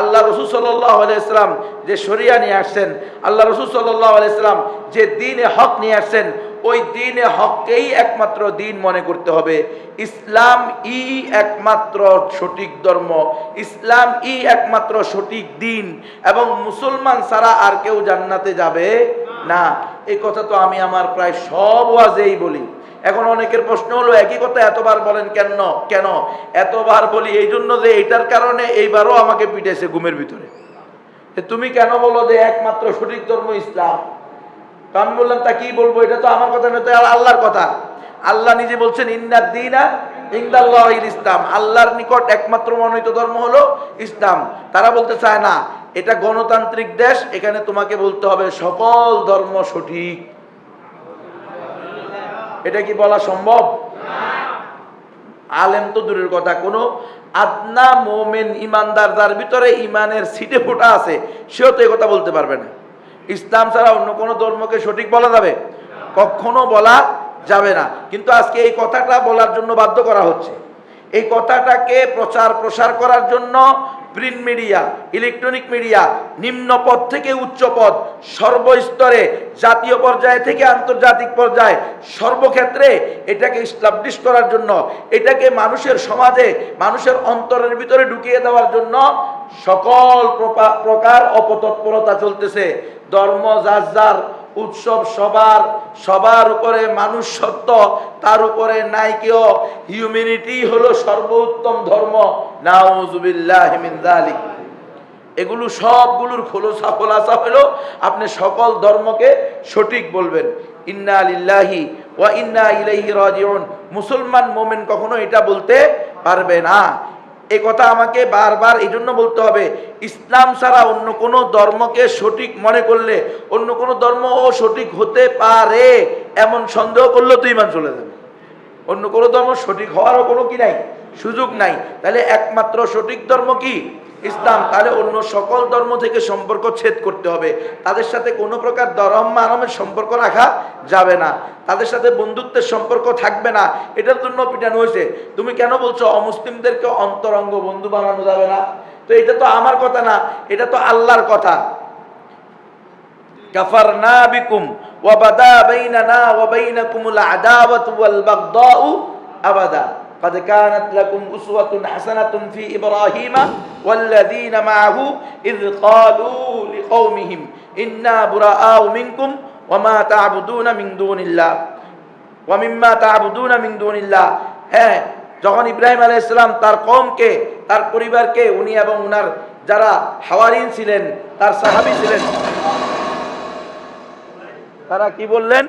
আল্লাহ রসুল সাল্লাহ আলাইসলাম যে শরিয়া নিয়ে আসছেন, আল্লাহ রসুল সাল্লাহ আলাইসলাম যে দিনে হক নিয়ে আসছেন, ওই দিনে হককেই একমাত্র দিন মনে করতে হবে। ইসলাম ই একমাত্র সঠিক ধর্ম, ইসলাম ই একমাত্র সঠিক দিন, এবং মুসলমান ছাড়া আর কেউ জান্নাতে যাবে না। এই কথা তো আমি আমার প্রায় সব ওয়াজেই বলি। এখন অনেকের প্রশ্ন হলো, একই কথা এতবার বলেন কেন? কেন? এতবার বলি এই জন্য যে এইটার কারণে এইবারও আমাকে পিটেছে ঘুমের ভিতরে। তুমি কেন বলো যে একমাত্র সঠিক ধর্ম ইসলাম? আমি বললাম তা কি বলব? এটা তো আমার কথা নয় তো আল্লাহর কথা। আল্লাহ নিজে বলছেন ইন্নাদ দিনা ইন্দাল্লাহ ইসলাম। আল্লাহর নিকট একমাত্র মনোনীত ধর্ম হলো ইসলাম। তারা বলতে চায়, না, এটা গণতান্ত্রিক দেশ, এখানে তোমাকে বলতে হবে সকল ধর্ম সঠিক। এটা কি বলা সম্ভব? আলেম তো দূরের কথা, কোনো আদনা মোমেন ইমানদার যার ভিতরে ইমানের সিটে ফোটা আছে, সেও তো কথা বলতে পারবে না। ইসলাম ছাড়া অন্য কোনো ধর্মকে সঠিক বলা যাবে? কখনো বলা যাবে না। কিন্তু আজকে এই কথাটা বলার জন্য বাধ্য করা হচ্ছে। এই কথাটাকে প্রচার প্রসার করার জন্য প্রিন্ট মিডিয়া, ইলেকট্রনিক মিডিয়া, নিম্ন পদ থেকে উচ্চ পদ, সর্বস্তরে, জাতীয় পর্যায়ে থেকে আন্তর্জাতিক পর্যায়ে, সর্বক্ষেত্রে এটাকে স্টাবলিশ করার জন্য, এটাকে মানুষের সমাজে, মানুষের অন্তরের ভিতরে ঢুকিয়ে দেওয়ার জন্য সকল প্রকার অপতৎপরতা চলতেছে। ধর্ম যার যার উৎসব সবার সবার উপরে মানুষ সত্য, তার উপরে নাই কেউ। হিউম্যানিটি হলো সর্বোত্তম ধর্ম। নাউজুবিল্লাহ মিন যালিক। এগুলো সবগুলোর খোলসা খোলাসা হলো আপনি সকল ধর্মকে সঠিক বলবেন। ইন্না লিল্লাহি ওয়া ইন্না ইলাইহি রাজিউন। মুসলমান মোমেন কখনো এটা বলতে পারবে না। এই কথা আমাকে বারবার এই জন্য বলতে হবে, ইসলাম ছাড়া অন্য কোনো ধর্মকে সঠিক মনে করলে, অন্য কোনো ধর্ম ও সঠিক হতে পারে, এমন সন্দেহ করলে তো ইমান চলে যাবে। অন্য কোনো ধর্ম সঠিক হওয়ারও কোনো কি নাই? সুযোগ নাই। তাহলে একমাত্র সঠিক ধর্ম কি? ইসলাম, তাহলে অন্য সকল ধর্ম থেকে সম্পর্ক ছেদ করতে হবে। তাদের সাথে কোনো প্রকার দরম মারমের সম্পর্ক রাখা যাবে না। তাদের সাথে বন্ধুত্বের সম্পর্ক থাকবে না। এটার জন্য পিটানো হয়েছে। তুমি কেন বলছো অমুসলিমদেরকে অন্তরঙ্গ বন্ধু বানানো যাবে না? তো এটা তো আমার কথা না, এটা তো আল্লাহর কথা। কাফার না বিকুম ওয়াবাদা বাইনা না ওয়াবাইনাকুমুল আদাওয়াতু ওয়াল বাগদাউ আবাদা। قد كانت لكم أسوة حسنة في إبراهيم والذين معه إذ قالوا لقومهم إنا براء منكم وما تعبدون من دون الله ওয়ামিম্মা তাবুদুনা মিন দুনিল্লাহ হ্যাঁ যখন ইব্রাহিম আলাইহিস সালাম তার কওমকে তার পরিবারকে উনি এবং উনার যারা হাওয়ারিন ছিলেন তার সাহাবী ছিলেন তারা কি বললেন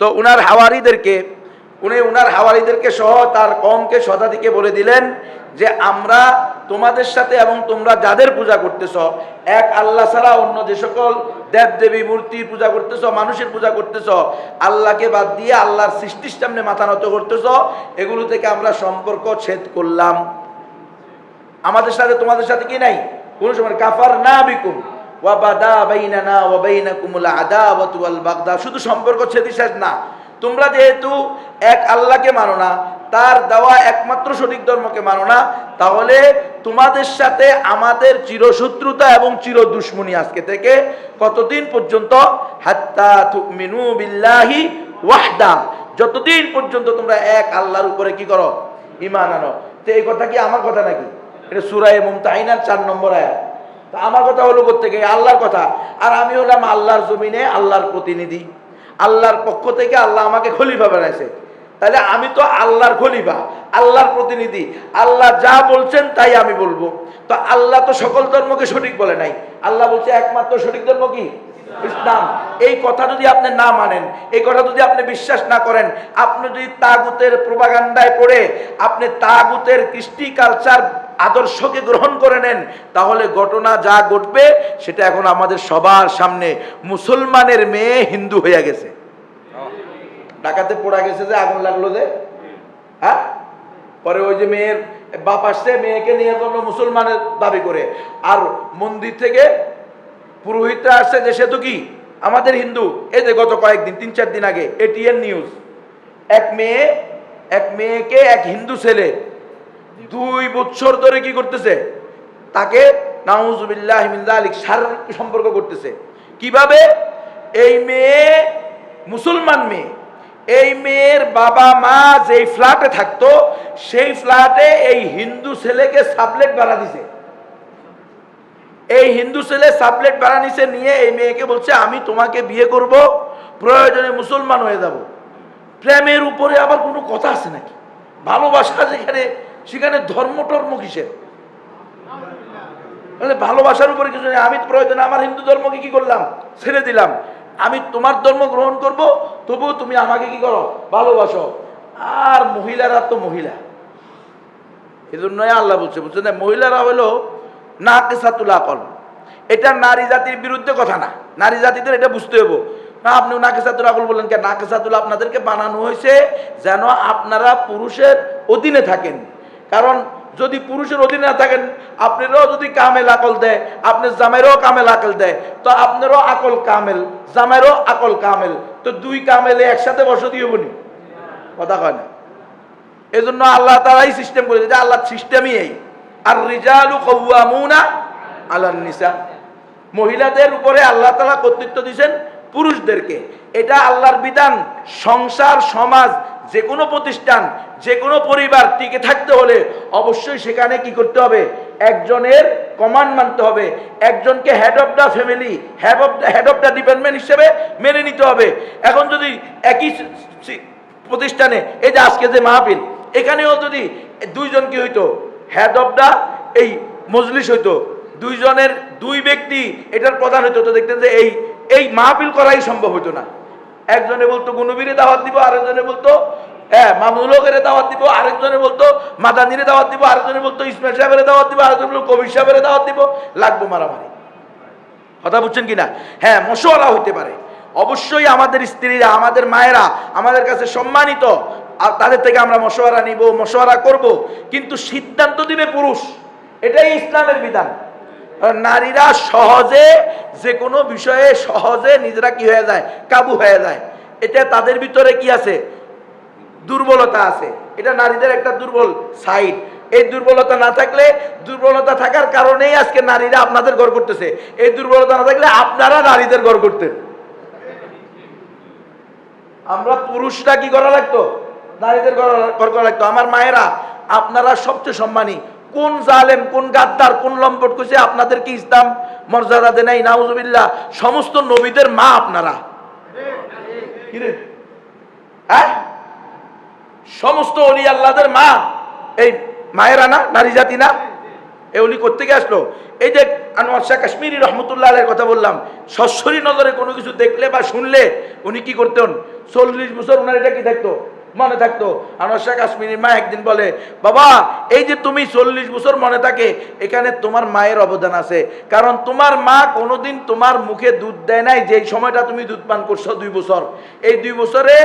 তো উনার হাওয়ারিদেরকে উনি উনার হাওয়ারিদেরকে সহ তার কমকে শতাধিকে বলে দিলেন যে আমরা তোমাদের সাথে এবং তোমরা যাদের পূজা করতেছ, এক আল্লাহ ছাড়া অন্য যে সকল দেব দেবী মূর্তির পূজা করতেছ, মানুষের পূজা করতেছ, আল্লাহকে বাদ দিয়ে আল্লাহর সৃষ্টির সামনে মাথা নত করতেছ, এগুলো থেকে আমরা সম্পর্ক ছেদ করলাম। আমাদের সাথে তোমাদের সাথে কি নাই? কোন সময় কাফার না বিকুম। ওয়াবাদা বাইনানা ওয়া বাইনাকুমুল আদাওয়াতু ওয়াল বাগদা। শুধু সম্পর্ক ছেদি শেষ না। তোমরা যেহেতু এক আল্লাহকে মানো না, তার দেওয়া একমাত্র সঠিক ধর্মকে মানো না, তাহলে তোমাদের সাথে আমাদের চিরশত্রুতা এবং চির দুশ্মনী আজকে থেকে কতদিন পর্যন্ত? ওয়াহদা। যতদিন পর্যন্ত তোমরা এক আল্লাহর উপরে কি করো? ইমান আনো। তো এই কথা কি আমার কথা নাকি? এটা সুরায় মুমতাহিনার চার নম্বর আয়াত। আমার কথা হলো থেকে আল্লাহর কথা। আর আমি হলাম আল্লাহর জমিনে আল্লাহর প্রতিনিধি। আল্লাহর পক্ষ থেকে আল্লাহ আমাকে খলিফা বানাইছে। তাহলে আমি তো আল্লাহর খলিফা, আল্লাহর প্রতিনিধি। আল্লাহ যা বলছেন তাই আমি বলব। তো আল্লাহ তো সকল ধর্মকে সঠিক বলে নাই। আল্লাহ বলছে একমাত্র সঠিক ধর্ম কি? ইসলাম। এই কথা যদি আপনি না মানেন, এই কথা যদি আপনি বিশ্বাস না করেন, আপনি যদি তাগুতের প্রবাগান্ডায় পড়ে, আপনি তাগুতের কৃষ্টি কালচার আদর্শকে গ্রহণ করে নেন, তাহলে ঘটনা যা ঘটবে, সেটা এখন আমাদের সবার সামনে মুসলমানের মেয়ে হিন্দু হয়ে গেছে। ডাকাতে পড়া গেছে যে আগুন লাগল যে। হ্যাঁ? পরে ওই যে মেয়ের বাপ আসছে, মেয়েকে নিয়ে জন্য মুসলমানের দাবি করে। আর মন্দির থেকে পুরোহিতরা আসছে যে, সে তো কি? আমাদের হিন্দু? এই যে গত কয়েকদিন, তিন চার দিন আগে এটিএন নিউজ এক মেয়ে, এক মেয়েকে, এক হিন্দু ছেলে দুই বছর ধরে কি করতেছে? তাকে নাউজুবিল্লাহ শারীরিক সম্পর্ক করতেছে। কীভাবে? এই মেয়ে মুসলমান মেয়ে। এই মেয়ের বাবা মা যেই ফ্ল্যাটে থাকতো, সেই ফ্ল্যাটে এই হিন্দু ছেলেকে সাবলেট ভাড়া দিছে। এই হিন্দু ছেলে সাবলেট ভাড়া নিছে, নিয়ে এই মেয়েকে বলছে, আমি তোমাকে বিয়ে করব, প্রয়োজনে মুসলমান হয়ে যাব। প্রেমের উপরে আবার কোনো কথা আছে নাকি? ভালোবাসা যেখানে সেখানে ধর্ম টর্ম কিসের ভালোবাসার উপরে কিছু নেই। আমি প্রয়োজনে আমার হিন্দু ধর্মকে কি করলাম? ছেড়ে দিলাম। আমি তোমার ধর্ম গ্রহণ করব, তবুও তুমি আমাকে কি করো? ভালোবাসো। আর মহিলারা তো মহিলা। এই জন্যই আল্লাহ বলছে বুঝছেন? মহিলারা হলো না কেসাতুল আকল। এটা নারী জাতির বিরুদ্ধে কথা না। নারী জাতিদের এটা বুঝতে হব না, আপনি না নাকেসাতুল আকল বললেন কে নাকেসাতুল আপনাদেরকে বানানো হয়েছে যেন আপনারা পুরুষের অধীনে থাকেন। কারণ যদি পুরুষের অধীনে না থাকেন, আপনারও যদি কামেল আকল দেয়, আপনার জামাইরও কামেল আকল দেয়, তো আপনারও আকল কামেল, জামাইরও আকল কামেল, তো দুই কামেলে একসাথে বসতি হবনি কথা কয় না। এজন্য আল্লাহ তারাই সিস্টেম করেছে যে আল্লাহ সিস্টেমই এই। আর রিজালু কওয়ামুনা আলান নিসা। মহিলাদের উপরে আল্লাহ তাআলা কর্তৃত্ব দিয়েছেন পুরুষদেরকে। এটা আল্লাহর বিধান। সংসার, সমাজ যে কোনো প্রতিষ্ঠান যে কোনো পরিবার টিকে থাকতে হলে অবশ্যই সেখানে কি করতে হবে? একজনের কমান্ড মানতে হবে। একজনকে head of the family head of the head of the department হিসেবে মেনে নিতে হবে। এখন যদি একই প্রতিষ্ঠানে, এই যে আজকে যে মাহফিল, এখানেও যদি দুইজন কি হইতো? হেড অফ দ্য এই মজলিস হইতো। দুইজনের দুই ব্যক্তি এটার প্রধান হইতো। তো দেখতেন যে এই এই মাহফিল করাই সম্ভব হইতো না। একজনে বলতো গুনবীরে দাওয়াত দিব, আরেকজনে বলতো হ্যাঁ মামুলকের দাওয়াত দিব, আরেকজনে বলতো, মাদানিরে দাওয়াত দিব, আরেকজনে বলতো, ইসমাইল সাহেবের দাওয়াত দিব, আরেকজন বলতো, কবির সাহেবের দাওয়াত দিব, লাগবো মারামারি। কথা বুঝছেন কিনা? হ্যাঁ মশলা হইতে পারে। অবশ্যই আমাদের স্ত্রীরা, আমাদের মায়েরা আমাদের কাছে সম্মানিত, আর তাদের থেকে আমরা মশওয়ারা নিব, মশওয়ারা করব। কিন্তু সিদ্ধান্ত দিবে পুরুষ। এটাই ইসলামের বিধান। নারীরা সহজে, যে কোনো বিষয়ে সহজে নিজেরা কি হয়ে যায়? কাবু হয়ে যায়। এটা তাদের ভিতরে কি আছে? দুর্বলতা আছে। এটা নারীদের একটা দুর্বল সাইড এই দুর্বলতা না থাকলে, দুর্বলতা থাকার কারণেই আজকে নারীরা আপনাদের ঘর করতেছে। এই দুর্বলতা না থাকলে আপনারা নারীদের ঘর করতেন। আমরা পুরুষরা কি করা লাগতো? নারীদের ঘর করা লাগতো। আমার মায়েরা, আপনারা সবচেয়ে সম্মানী। কোন জালেম, কোন গাদ্দার, কোন লম্পট কইছে আপনাদেরকে ইসলাম মর্যাদা দেয় নাই? নাউজুবিল্লাহ, সমস্ত নবীদের মা আপনারা। কি? হ্যাঁ? সমস্ত অলি আল্লাহদের মা। এই মায়েরা না, নারী জাতি না? এ উনি কোথেকে আসলো? এই যে আনোয়ার শাহ কাশ্মীরি রহমতুল্লাহ আলের কথা বললাম সস্বরী নজরে কোনো কিছু দেখলে বা শুনলে উনি কি করতেন? চল্লিশ বছর ওনার এটা কি থাকতো মনে থাকতো। আনোয়ার শাহ কাশ্মীরির মা একদিন বলে, বাবা, এই যে তুমি চল্লিশ বছর মনে থাকে, এখানে তোমার মায়ের অবদান আছে। কারণ তোমার মা কোনোদিন তোমার মুখে দুধ দেয় নাই যে সময়টা তুমি দুধ পান করছ দুই বছর। এই দুই বছরে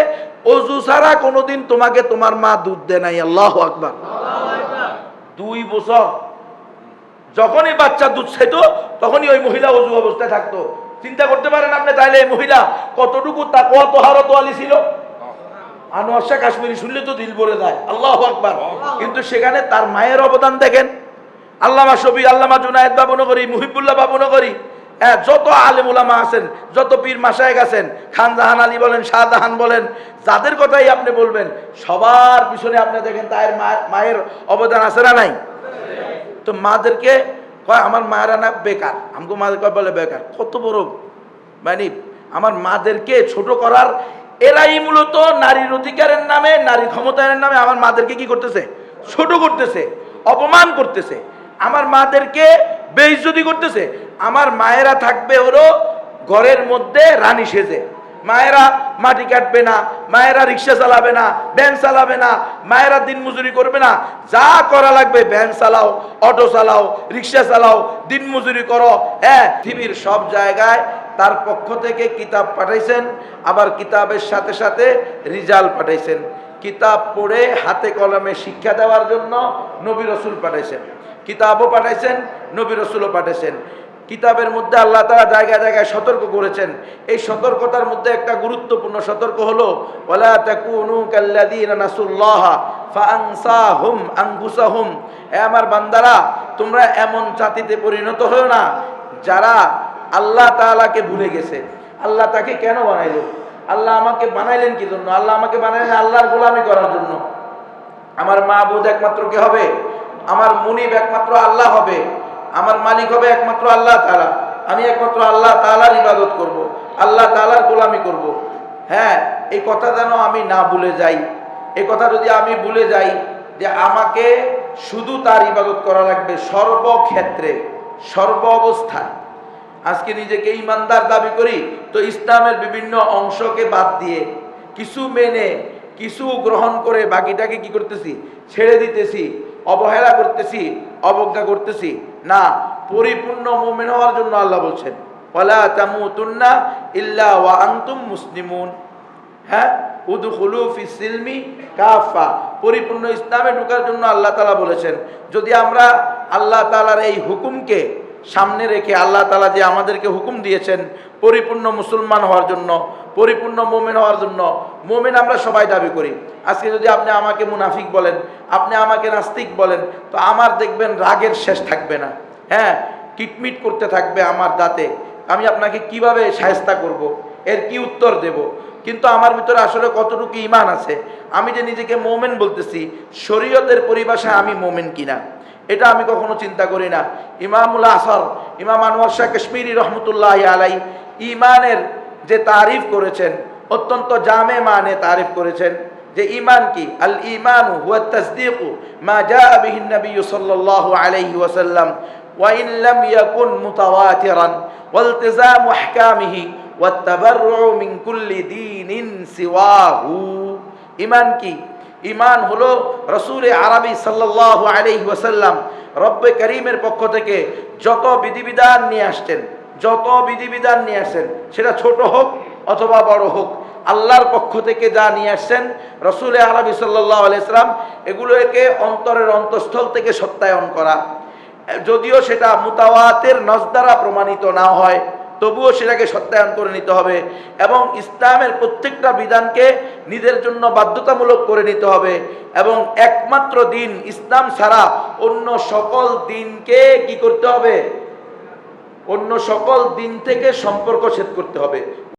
অজু ছাড়া কোনোদিন তোমাকে তোমার মা দুধ দেয় নাই। আল্লাহ আকবার। দুই বছর। যখনই বাচ্চা দুধ খাইত, তখনই ওই মহিলা অজু অবস্থায় থাকতো। চিন্তা করতে পারেন আপনি তাইলে এই মহিলা কতটুকু তা কত হারত আলী ছিল? আনোয়ার শাহ কাশ্মীরি শুনলে তো দিল ভরে যায়। আল্লাহ আকবার। কিন্তু সেখানে তার মায়ের অবদান দেখেন। আল্লামা শবি আল্লামা জুনায়দ বাবু নগরী, মুহিবুল্লাহ বাবু নগরী হ্যাঁ যত আলেম উলামা আছেন, যত পীর মাসায়েক আছেন, খান জাহান আলী বলেন শাহজাহান বলেন, যাদের কথাই আপনি বলবেন, সবার পিছনে আপনি দেখেন তার মায়ের অবদান আছে না নাই? তো মাদেরকে কয়, আমার মায়েরা না, বেকার। আমাকে মাদের কয়, বলে বেকার, কত বড় মানে আমার মাদেরকে ছোট করার এরাই মূলত নারীর অধিকারের নামে, নারী ক্ষমতায়নের নামে আমার মাদেরকে কি করতেছে? ছোট করতেছে, অপমান করতেছে। আমার মাদেরকে বেইজ্জতি করতেছে। আমার মায়েরা থাকবে ওরও ঘরের মধ্যে রানী সেজে। মায়েরা মাটি কাটবে না, মায়েরা রিক্সা চালাবে না, ভ্যান চালাবে না, মায়েরা দিন মজুরি করবে না। যা করা লাগবে, ভ্যান চালাও, অটো চালাও, রিক্সা চালাও, দিন মজুরি করো। হ্যাঁ পৃথিবীর সব জায়গায় তার পক্ষ থেকে কিতাব পাঠাইছেন, আবার কিতাবের সাথে সাথে রিজাল্ট পাঠাইছেন। কিতাব পড়ে হাতে কলমে শিক্ষা দেওয়ার জন্য নবী রসুল পাঠাইছেন। কিতাবও পাঠাইছেন, নবী রসুলও পাঠাইছেন। কিতাবের মধ্যে আল্লাহ তারা জায়গায় জায়গায় সতর্ক করেছেন। এই সতর্কতার মধ্যে একটা গুরুত্বপূর্ণ সতর্ক হলো আমার বান্দারা, তোমরা এমন জাতিতে পরিণত হও না, যারা আল্লাহ তাআলাকে ভুলে গেছে। আল্লাহ তাকে কেন বানাইলো? আল্লাহ আমাকে বানাইলেন কি জন্য আল্লাহ আমাকে বানাইলেন আল্লাহর গোলামি করার জন্য। আমার মা বোধ একমাত্র কে হবে? আমার মুনিব একমাত্র আল্লাহ হবে। আমার মালিক হবে একমাত্র আল্লাহ তালা আমি একমাত্র আল্লাহ তালার ইবাদত করব। আল্লাহ তালার গোলামি করব। হ্যাঁ এই কথা যেন আমি না ভুলে যাই। এই কথা যদি আমি ভুলে যাই যে আমাকে শুধু তার ইবাদত করা লাগবে সর্বক্ষেত্রে, সর্ব অবস্থায়। আজকে নিজেকে ইমানদার দাবি করি, তো ইসলামের বিভিন্ন অংশকে বাদ দিয়ে কিছু মেনে, কিছু গ্রহণ করে বাকিটাকে কি করতেছি? ছেড়ে দিতেছি, অবহেলা করতেছি, অবজ্ঞা করতেছি। না, পরিপূর্ণ মোমেন হওয়ার জন্য আল্লাহ বলছেন, ওয়ালা তামুতুন্না ইল্লা ওয়া আনতুম মুসলিমুন। হ্যাঁ উদখুলু ফি সিলমি কাফা। পরিপূর্ণ ইসলামে ঢোকার জন্য আল্লাহ তাআলা বলেছেন, যদি আমরা আল্লাহ তাআলার এই হুকুমকে সামনে রেখে আল্লাহ তালা যে আমাদেরকে হুকুম দিয়েছেন পরিপূর্ণ মুসলমান হওয়ার জন্য, পরিপূর্ণ মোমেন হওয়ার জন্য, মোমেন আমরা সবাই দাবি করি। আজকে যদি আপনি আমাকে মুনাফিক বলেন, আপনি আমাকে নাস্তিক বলেন, তো আমার দেখবেন রাগের শেষ থাকবে না। হ্যাঁ কিটমিট করতে থাকবে আমার দাঁতে। আমি আপনাকে কীভাবে সাহেস্তা করব। এর কি উত্তর দেব? কিন্তু আমার ভিতরে আসলে কতটুকু ইমান আছে? আমি যে নিজেকে মোমেন বলতেছি, শরীয়তের পরিভাষায় আমি মোমেন কিনা? এটা আমি কখনো চিন্তা করি না। ইমামুল আসর, ইমাম আনোয়ার শাহ কাশ্মীরি রহমতুল্লাহ আলাই ইমানের যে তারিফ করেছেন, অত্যন্ত জামে মানে তারিফ করেছেন যে ইমান কি? আল ইমানু হুয়া তাসদীকু মা জাআ বিহি নবী সাল্লাল্লাহু আলাইহি ওয়াসাল্লাম ওয়া ইন লাম ইয়াকুন মুতাওয়াতিরান ওয়ালতিজামু আহকামিহি ওয়াত্তাবাররু মিন কুল্লি দীনিন সিওয়াহু। ইমান কি? ইমান হলো রসুল আরবি সাল্লাল্লাহু আলাইহি ওয়াসাল্লাম রব্বে করিমের পক্ষ থেকে যত বিধিবিধান নিয়ে আসছেন, যত বিধিবিধান নিয়ে আসেন সেটা ছোট হোক অথবা বড় হোক, আল্লাহর পক্ষ থেকে যা নিয়ে আসছেন, রসুল আরবি সাল্লাহ আলাইসলাম এগুলোকে অন্তরের অন্তঃস্থল থেকে সত্যায়ন করা। যদিও সেটা মুতাওয়াতের নজ দ্বারা প্রমাণিত না হয় তবুও সেটাকে সত্যায়ন করে নিতে হবে এবং ইসলামের প্রত্যেকটা বিধানকে নিজের জন্য বাধ্যতামূলক করে নিতে হবে এবং একমাত্র দিন ইসলাম ছাড়া অন্য সকল দিনকে কি করতে হবে? অন্য সকল দিন থেকে সম্পর্ক ছেদ করতে হবে।